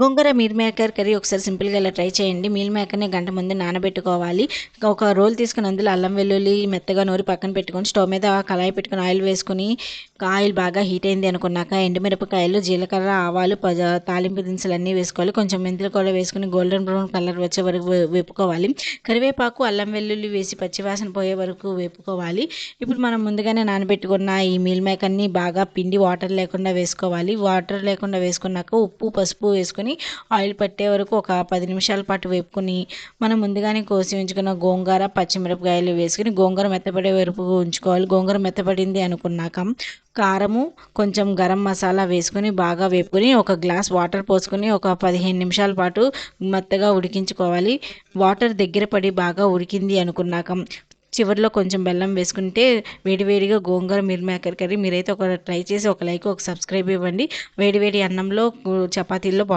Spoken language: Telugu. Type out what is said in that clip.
గోంగూర మీల్ మేకర్ కర్రీ ఒకసారి సింపుల్గా ఇలా ట్రై చేయండి. మీల్ మేకర్ని గంట ముందు నానబెట్టుకోవాలి. ఒక రోల్ తీసుకుని అందులో అల్లం వెల్లుల్లి మెత్తగా నూరి పక్కన పెట్టుకొని స్టవ్ మీద కళాయి పెట్టుకొని ఆయిల్ వేసుకొని ఆయిల్ బాగా హీట్ అయింది అనుకున్నాక ఎండుమిరపకాయలు జీలకర్ర ఆవాలు తాలింపు దినుసులు అన్నీ వేసుకోవాలి. కొంచెం మెంతులు కూడా వేసుకొని గోల్డెన్ బ్రౌన్ కలర్ వచ్చే వరకు వేపుకోవాలి. కరివేపాకు అల్లం వెల్లుల్లి వేసి పచ్చివాసన పోయే వరకు వేపుకోవాలి. ఇప్పుడు మనం ముందుగానే నానబెట్టుకున్న ఈ మీల్ మేకర్ని బాగా పిండి వాటర్ లేకుండా వేసుకోవాలి. వాటర్ లేకుండా వేసుకున్నాక ఉప్పు పసుపు వేసుకుని ఆయిల్ పట్టే వరకు ఒక పది నిమిషాల పాటు వేపుకొని మనం ముందుగానే కోసి ఉంచుకున్న గోంగూర పచ్చిమిరపకాయలు వేసుకుని గోంగూర మెత్తపడే వరకు ఉంచుకోవాలి. గోంగూర మెత్తపడింది అనుకున్నాక కారము కొంచెం గరం మసాలా వేసుకొని బాగా వేపుకొని ఒక గ్లాస్ వాటర్ పోసుకొని ఒక పదిహేను నిమిషాల పాటు మెత్తగా ఉడికించుకోవాలి. వాటర్ దగ్గర పడి బాగా ఉడికింది అనుకున్నాక చివరిలో కొంచెం బెల్లం వేసుకుంటే వేడివేడిగా గోంగూర మిర్మేకర్ కర్రీ. మీరైతే ఒక ట్రై చేసి ఒక లైక్ ఒక సబ్స్క్రైబ్ ఇవ్వండి. వేడివేడి అన్నంలో చపాతీల్లో